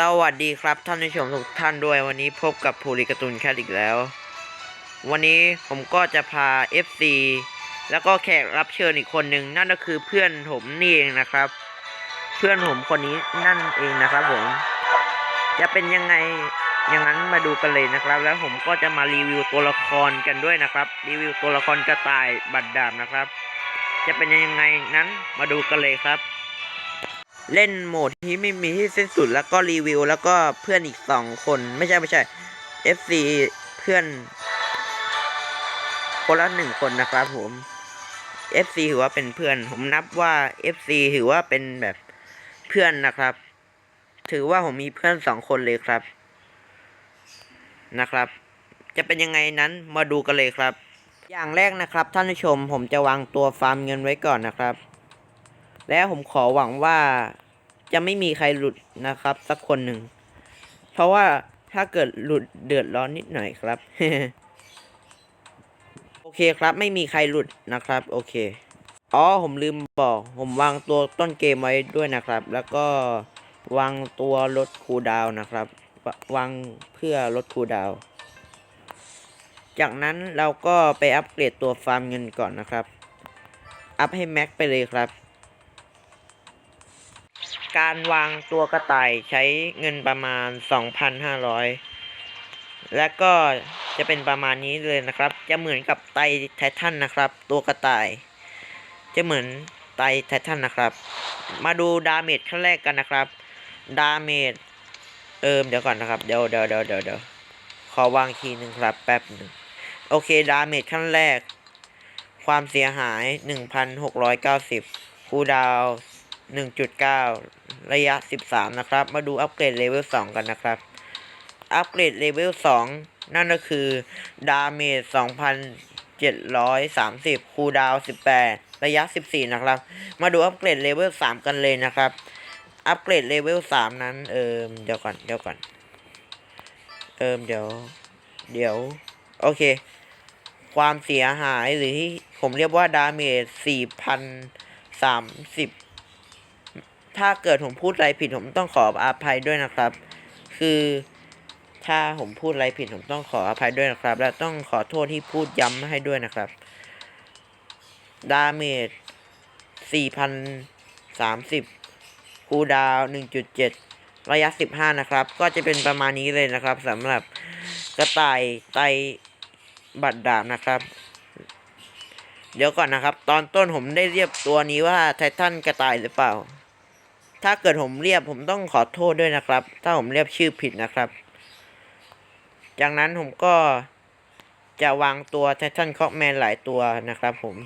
สวัสดีครับท่านผู้ชมทุกท่านด้วยวันนี้พบกับภูริการ์ตูนแคทอีกแล้ว วันนี้ผมก็จะพา FC แล้วก็แขกรับเชิญอีกคนหนึ่งนั่นก็คือเพื่อนผมนี่เองนะครับ เพื่อนผมคนนี้นั่นเองนะครับผม จะเป็นยังไงอย่างนั้นมาดูกันเลยนะครับ แล้วผมก็จะมารีวิวตัวละครกันด้วยนะครับ รีวิวตัวละครกระต่ายบัตรดาบนะครับ จะเป็นยังไงนั้นมาดูกันเลยครับ เล่นโหมดที่ไม่มีที่สิ้นสุดแล้วก็รีวิว แล้วก็เพื่อนอีกสองคนไม่ใช่ไม่ใช่ FC เพื่อน คนละหนึ่งคนนะครับผม FC ถือว่าเป็นเพื่อน ผมนับว่า FC ถือว่าเป็นแบบเพื่อนนะครับ ถือว่าผมมีเพื่อนสองคนเลยครับ นะครับ จะเป็นยังไงนั้นมาดูกันเลยครับ อย่างแรกนะครับ ท่านผู้ชมผมจะวางตัวฟาร์มเงินไว้ก่อนนะครับ และผมขอหวังว่าจะไม่มีใครหลุดนะครับ สักคนหนึ่ง เพราะว่าถ้าเกิดหลุดเดือดร้อนนิดหน่อยครับ โอเคครับ ไม่มีใครหลุดนะครับ โอเค อ๋อผมลืมบอก ผมวางตัวต้นเกมไว้ด้วยนะครับ แล้วก็วางตัวลดคูดาวนะครับ วางเพื่อลดคูดาวจากนั้นเราก็ไปอัปเกรดตัวฟาร์มเงินก่อนนะครับ อัพให้แม็กไปเลยครับ การวางตัวกระต่ายใช้เงินประมาณ 2,500 และก็จะเป็นประมาณนี้เลยนะครับ จะเหมือนกับไตไททันนะครับ ตัวกระต่าย จะเหมือนไตไททันนะครับ มาดูดาเมจขั้นแรกกันนะครับ ดาเมจเอิมเดี๋ยวก่อนนะครับ เดี๋ยวเดี๋ยวเดี๋ยวเดี๋ยวเดี๋ยวขอวางคีย์หนึ่งครับ แป๊บหนึ่งโอเค ดาเมจขั้นแรก ความเสียหาย 1,690คูดาว 1.9 ระยะ 13 นะครับ มาดูอัปเกรดเลเวล 2 กันนะครับ อัปเกรดเลเวล 2 นั่นก็คือ ดาเมจ 2,730 คูดาว 18 ระยะ 14 นะครับ มาดูอัปเกรดเลเวล 3 กันเลยนะครับ อัปเกรดเลเวล 3 นั้น เอิมเดี๋ยวก่อน เดี๋ยวก่อน เอิมเดี๋ยว เดี๋ยว โอเค ความเสียหายหรือที่ผมเรียกว่าดาเมจ4,030 ถ้าเกิดผมพูดอะไรผิดผมต้องขออภัยด้วยนะครับ คือถ้าผมพูดอะไรผิดผมต้องขออภัยด้วยนะครับ และต้องขอโทษที่พูดย้ำให้ด้วยนะครับ ดาเมจ4,030 คูดาวน์1.7 ระยะ 15 นะครับ ก็จะเป็นประมาณนี้เลยนะครับสำหรับกระต่ายไตบัตรดาบนะครับ เดี๋ยวก่อนนะครับ ตอนต้นผมได้เรียกตัวนี้ว่าไททันกระต่ายหรือเปล่า ถ้าเกิดผมเรียกผมต้องขอโทษด้วยนะครับ ถ้าผมเรียกชื่อผิดนะครับ จากนั้นผมก็จะวางตัวไททันคอกแมนหลายตัวนะครับผม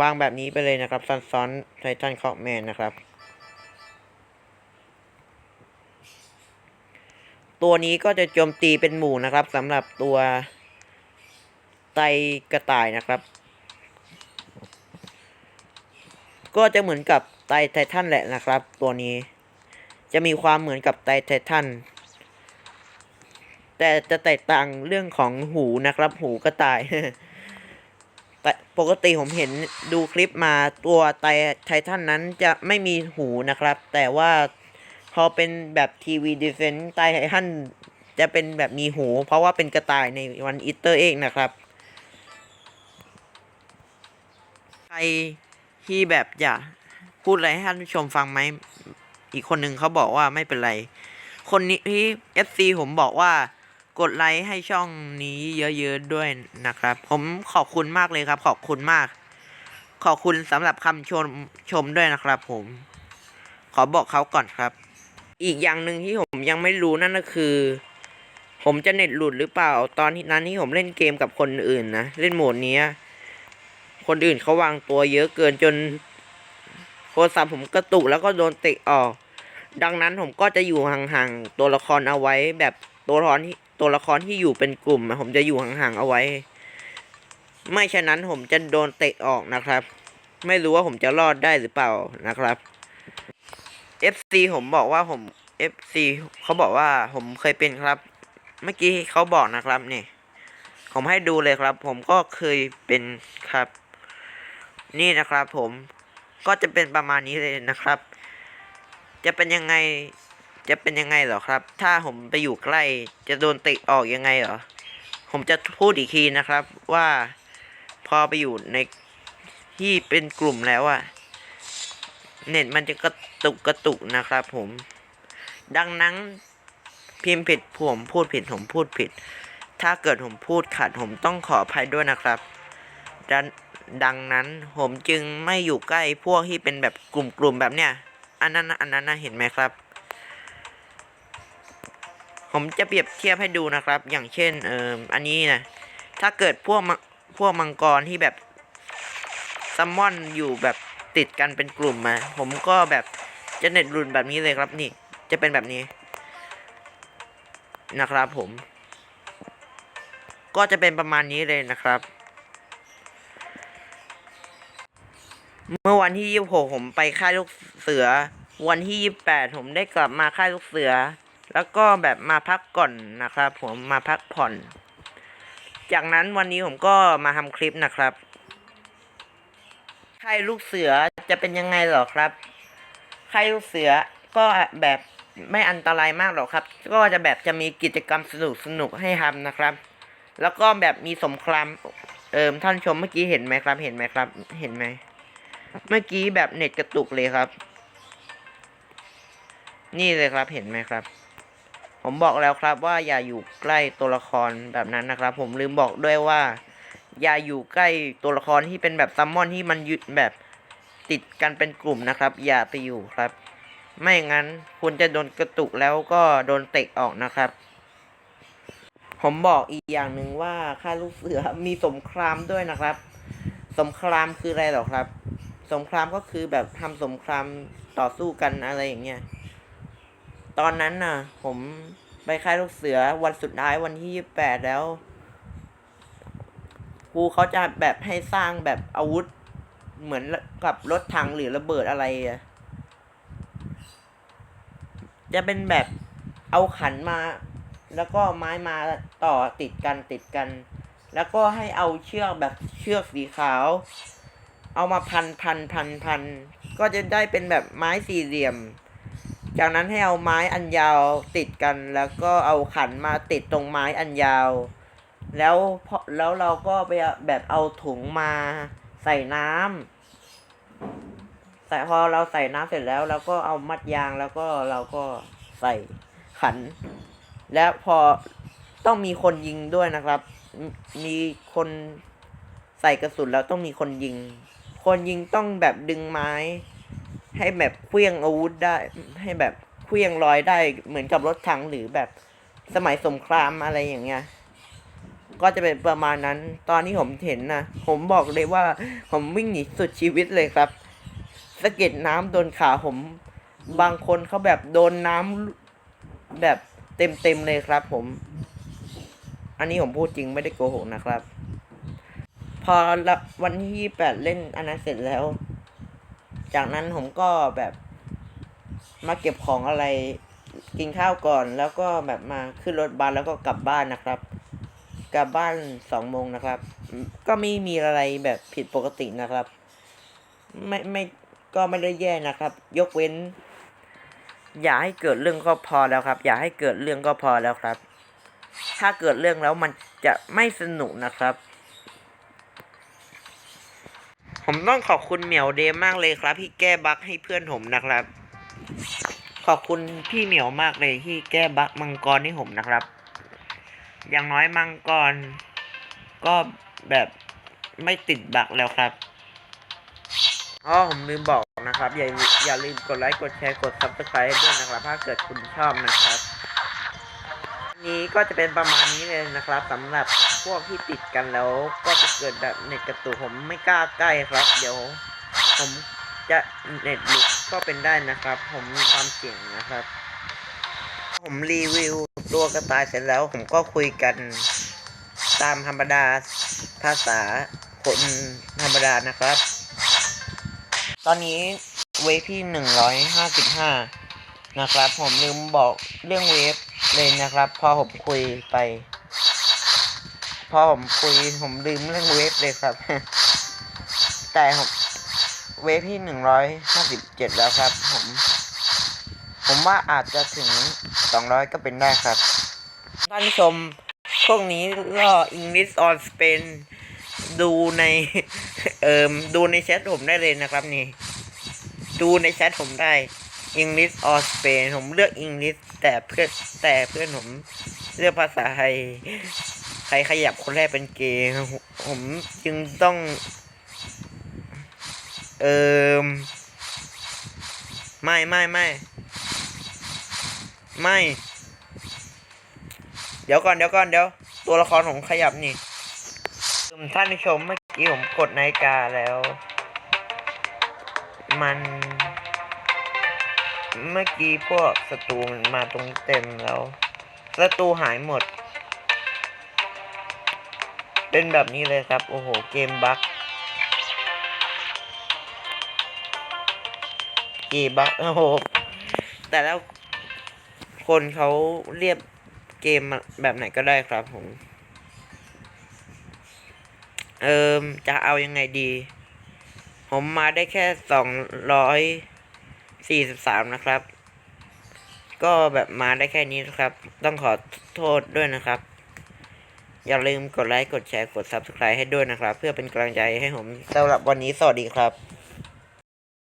วางแบบนี้ไปเลยนะครับ ซ้อนๆไททันคอกแมนนะครับ ตัวนี้ก็จะโจมตีเป็นหมู่นะครับสำหรับตัวไตกระต่ายนะครับ ก็จะเหมือนกับไตไททันแหละนะครับ ตัวนี้ จะมีความเหมือนกับไตไททัน แต่จะแตกต่างเรื่องของหูนะครับ หูกระต่ายแต่ปกติผมเห็นดูคลิปมาตัวไตไททันนั้นจะไม่มีหูนะครับ แต่ว่าพอเป็นแบบทีวีดีเซนไตไททันจะเป็นแบบมีหู เพราะว่าเป็นกระต่ายในวันอีเตอร์เองนะครับ ใคร ที่แบบอยากพูดอะไรให้ท่านผู้ชมฟังไหม อีกคนหนึ่งเขาบอกว่าไม่เป็นไร คนนี้ที่ FC ผมบอกว่ากดไลค์ให้ช่องนี้เยอะๆด้วยนะครับ ผมขอบคุณมากเลยครับ ขอบคุณมาก ขอบคุณสำหรับคำชมชมด้วยนะครับ ผม ขอบอกเขาก่อนครับ อีกอย่างหนึ่งที่ผมยังไม่รู้นั่นก็คือ ผมจะเน็ตหลุดหรือเปล่า ตอนนั้นที่ผมเล่นเกมกับคนอื่นนะ เล่นโหมดนี้ คนอื่นเขาวางตัวเยอะเกินจนโทรศัพท์ผมกระตุกแล้วก็โดนเตะออก ดังนั้นผมก็จะอยู่ห่างๆตัวละครเอาไว้ แบบตัวละครที่ตัวละครที่อยู่เป็นกลุ่ม ผมจะอยู่ห่างๆเอาไว้ ไม่ฉะนั้นผมจะโดนเตะออกนะครับ ไม่รู้ว่าผมจะรอดได้หรือเปล่านะครับ FC ผมบอกว่าผม FC เขาบอกว่าผมเคยเป็นครับ เมื่อกี้เขาบอกนะครับนี่ ผมให้ดูเลยครับ ผมก็เคยเป็นครับ นี่นะครับผมก็จะเป็นประมาณนี้เลยนะครับ จะเป็นยังไงจะเป็นยังไงเหรอครับ ถ้าผมไปอยู่ใกล้จะโดนเตะออกยังไงเหรอ ผมจะพูดอีกทีนะครับว่าพอไปอยู่ในที่เป็นกลุ่มแล้วอะเน็ตมันจะกระตุกกระตุกนะครับผม ดังนั้นพิมพ์ผิดผมพูดผิดผมพูดผิด ถ้าเกิดผมพูดขัดผมต้องขออภัยด้วยนะครับดัง ดังนั้นผมจึงไม่อยู่ใกล้พวกที่เป็นแบบกลุ่มๆแบบเนี้ยอันนั้นน่ะอันนั้นนะเห็นไหมครับ ผมจะเปรียบเทียบให้ดูนะครับ อย่างเช่นเอ่ออันนี้นะถ้าเกิดพวกมังพวกมังกรที่แบบซัมมอนอยู่แบบติดกันเป็นกลุ่มมา ผมก็แบบจะเน็ตรุนแบบนี้เลยครับนี่ จะเป็นแบบนี้ นะครับผม ก็จะเป็นประมาณนี้เลยนะครับ เมื่อวันที่ยี่หกผมไปค่ายลูกเสือ วันที่ยี่แปดผมได้กลับมาค่ายลูกเสือ แล้วก็แบบมาพักก่อนนะครับ ผมมาพักผ่อน จากนั้นวันนี้ผมก็มาทำคลิปนะครับค่ายลูกเสือจะเป็นยังไงหรอครับค่ายลูกเสือก็แบบไม่อันตรายมากหรอกครับ ก็จะแบบจะมีกิจกรรมสนุกสนุกให้ทำนะครับ แล้วก็แบบมีสงคราม เอิมท่านชมเมื่อกี้เห็นไหมครับ เห็นไหมครับ เห็นไหม เมื่อกี้แบบเน็ตกระตุกเลยครับ นี่เลยครับเห็นไหมครับ ผมบอกแล้วครับว่าอย่าอยู่ใกล้ตัวละครแบบนั้นนะครับ ผมลืมบอกด้วยว่า อย่าอยู่ใกล้ตัวละครที่เป็นแบบซัมมอนที่มันยึดแบบติดกันเป็นกลุ่มนะครับ อย่าไปอยู่ครับ ไม่งั้นคุณจะโดนกระตุกแล้วก็โดนเตะออกนะครับ ผมบอกอีกอย่างหนึ่งว่าค่าลูกเสือมีสงครามด้วยนะครับ สงครามคืออะไรหรอครับ สงครามก็คือแบบทำสงครามต่อสู้กันอะไรอย่างเงี้ย ตอนนั้นน่ะ ผมไปค่ายลูกเสือวันสุดท้ายวันที่ยี่แปดแล้วครูเขาจะแบบให้สร้างแบบอาวุธเหมือนกับรถถังหรือระเบิดอะไรอะจะเป็นแบบเอาขันมา แล้วก็ไม้มาต่อติดกันติดกัน แล้วก็ให้เอาเชือกแบบเชือกสีขาว เอามาพันพันพันพันก็จะได้เป็นแบบไม้สี่เหลี่ยม จากนั้นให้เอาไม้อันยาวติดกัน แล้วก็เอาขันมาติดตรงไม้อันยาว แล้วพอแล้วเราก็ไปแบบเอาถุงมาใส่น้ำใส่พอเราใส่น้ำเสร็จแล้วเราก็เอามัดยางแล้วก็เราก็ใส่ขัน แล้วพอต้องมีคนยิงด้วยนะครับ มีคนใส่กระสุนแล้วต้องมีคนยิง คนยิงต้องแบบดึงไม้ ให้แบบเคลี้ยงอาวุธได้ ให้แบบเคลี้ยงลอยได้เหมือนกับรถถังหรือแบบสมัยสงครามอะไรอย่างเงี้ย ก็จะเป็นประมาณนั้น ตอนที่ผมเห็นนะ ผมบอกเลยว่า ผมวิ่งหนีสุดชีวิตเลยครับสะเก็ดน้ำโดนขาผม บางคนเขาแบบโดนน้ำแบบเต็มเต็มๆเลยครับผม อันนี้ผมพูดจริงไม่ได้โกหกนะครับ พอวันที่ยี่แปดเล่นอันนั้นเสร็จแล้ว จากนั้นผมก็แบบมาเก็บของอะไรกินข้าวก่อน แล้วก็แบบมาขึ้นรถบัสแล้วก็กลับบ้านนะครับ กลับบ้านสองโมงนะครับ ก็ไม่มีอะไรแบบผิดปกตินะครับ ไม่ไม่ก็ไม่ได้แย่นะครับ ยกเว้น อย่าให้เกิดเรื่องก็พอแล้วครับ อย่าให้เกิดเรื่องก็พอแล้วครับ ถ้าเกิดเรื่องแล้วมันจะไม่สนุกนะครับ ผมต้องขอบคุณเหมียวเดย์มากเลยครับ ที่แก้บั๊กให้เพื่อนผมนะครับ ขอบคุณพี่เหมียวมากเลยที่แก้บั๊กมังกรให้ผมนะครับ อย่างน้อยมังกร ก็แบบไม่ติดบั๊กแล้วครับอ๋อผมลืมบอกนะครับ อย่าอย่าลืมกดไลค์กดแชร์กด subscribe ให้ด้วยนะครับ ถ้าเกิดคุณชอบนะครับ นี้ก็จะเป็นประมาณนี้เลยนะครับสำหรับพวกที่ติดกันแล้ว ก็จะเกิดแบบเน็ตกระตุกผมไม่กล้าใกล้ครับ เดี๋ยว ผมจะเน็ตหลุดก็เป็นได้นะครับ ผมมีความเสี่ยงนะครับ ผมรีวิวตัวกระต่ายเสร็จแล้ว ผมก็คุยกันตามธรรมดาภาษาคนธรรมดานะครับ ตอนนี้เวฟที่หนึ่งร้อยห้าสิบห้านะครับ ผมลืมบอกเรื่องเวฟ เลยนะครับ พอผมคุยไป พอผมคุยผมลืมเรื่องเวฟเลยครับ แต่ผมเวฟที่หนึ่งร้อยห้าสิบเจ็ดแล้วครับ ผม ผมว่าอาจจะถึงสองร้อยก็เป็นได้ครับ ท่านผู้ชมพวกนี้ล่อ English on Spain ดูใน เอ่มดูในแชทผมได้เลยนะครับนี่ ดูในแชทผมได้ English or Spain ผมเลือก English แต่เพื่อนแต่เพื่อนผมเลือกภาษาไทย ใครขยับคนแรกเป็นเกย์ผมจึงต้อง เอ่มไม่ไม่ไม่ไม่ เดี๋ยวก่อนเดี๋ยวก่อนเดี๋ยว ตัวละครผมขยับนี่ท่านผู้ชมเมื่อกี้ผมกดนาฬิกาแล้ว มัน เมื่อกี้พวกศัตรูมันมาตรงเต็มแล้วศัตรูหายหมด เป็นแบบนี้เลยครับ โอ้โห เกมบั๊กเกมบั๊กโอ้โห แต่แล้วคนเขาเรียบเกมแบบไหนก็ได้ครับผม เอิมจะเอายังไงดี ผมมาได้แค่สองร้อย สี่สิบสามนะครับ ก็แบบมาได้แค่นี้นะครับ ต้องขอโทษด้วยนะครับ อย่าลืมกดไลค์ กดแชร์ กด Subscribe ให้ด้วยนะครับ เพื่อเป็นกำลังใจให้ผมสำหรับวันนี้สวัสดีครับ